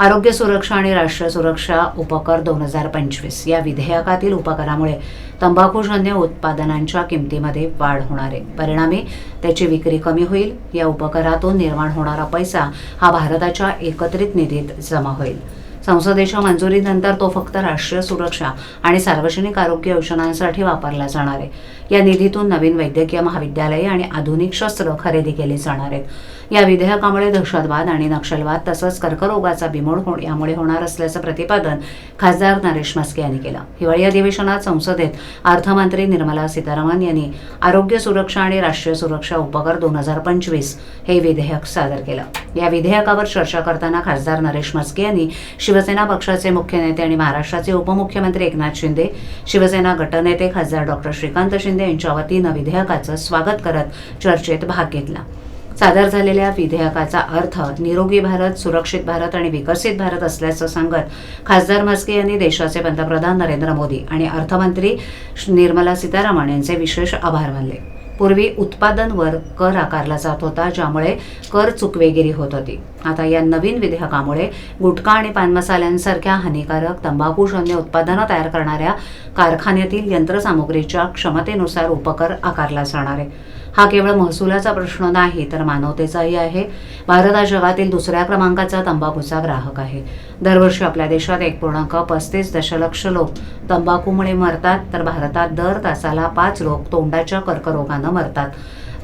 आरोग्य सुरक्षा आणि राष्ट्रीय सुरक्षा उपकर दोन हजार पंचवीस या विधेयकातील उपकरामुळे तंबाखूजन्य उत्पादनांच्या किमतीमध्ये वाढ होणार आहे. परिणामी त्याची विक्री कमी होईल. या उपकरातून निर्माण होणारा पैसा हा भारताच्या एकत्रित निधीत जमा होईल. संसदेच्या मंजुरीनंतर तो फक्त राष्ट्रीय सुरक्षा आणि सार्वजनिक आरोग्य योजनांसाठी वापरला जाणार आहे. या निधीतून नवीन वैद्यकीय महाविद्यालये आणि आधुनिक शस्त्र खरेदी केली जाणार आहेत. या विधेयकामुळे दहशतवाद आणि नक्षलवाद तसंच कर्करोगाचा बिमोड हो यामुळे होणार असल्याचं प्रतिपादन खासदार नरेश म्हस्के यांनी केलं. हिवाळी अधिवेशनात संसदेत अर्थमंत्री निर्मला सीतारामन यांनी आरोग्य सुरक्षा आणि राष्ट्रीय सुरक्षा उपकर दोन हजार पंचवीस हे विधेयक सादर केलं. या विधेयकावर चर्चा करताना खासदार नरेश म्हस्के यांनी शिवसेना पक्षाचे मुख्य नेते आणि महाराष्ट्राचे उपमुख्यमंत्री एकनाथ शिंदे शिवसेना गटनेते खासदार डॉक्टर श्रीकांत शिंदे यांच्या वतीनं विधेयकाचं स्वागत करत चर्चेत भाग घेतला. सादर झालेल्या विधेयकाचा अर्थ निरोगी भारत सुरक्षित भारत आणि विकसित भारत असल्याचं सांगत खासदार म्हस्के यांनी देशाचे पंतप्रधान नरेंद्र मोदी आणि अर्थमंत्री निर्मला सीतारामन यांचे विशेष आभार मानले. पूर्वी उत्पादनवर कर आकारला जात होता ज्यामुळे कर चुकवेगिरी होत होती. आता या नवीन विधेयकामुळे गुटखा आणि पान मसाल्यांसारख्या हानिकारक तंबाखूजन्य उत्पादनं तयार करणाऱ्या कारखान्यातील यंत्रसामुग्रीच्या क्षमतेनुसार उपकर आकारला जाणार आहे. हा केवळ महसुलाचा प्रश्न नाही तर मानवतेचाही आहे. भारत हा जगातील दुसऱ्या क्रमांकाचा तंबाखूचा ग्राहक आहे. दरवर्षी आपल्या देशात एक पूर्णांक पस्तीस दशलक्ष लोक तंबाखूमुळे मरतात तर भारतात दर तासाला पाच लोक तोंडाच्या कर्करोगानं मरतात.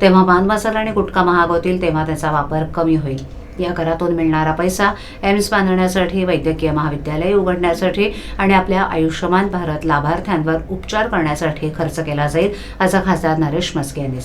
तेव्हा पान मसाला आणि गुटखा महाग होतील तेव्हा त्याचा वापर कमी होईल. या करातून मिळणारा पैसा एम्स बांधण्यासाठी वैद्यकीय महाविद्यालय उघडण्यासाठी आणि आपल्या आयुष्यमान भारत लाभार्थ्यांवर उपचार करण्यासाठी खर्च केला जाईल असं खासदार नरेश म्हस्के यांनी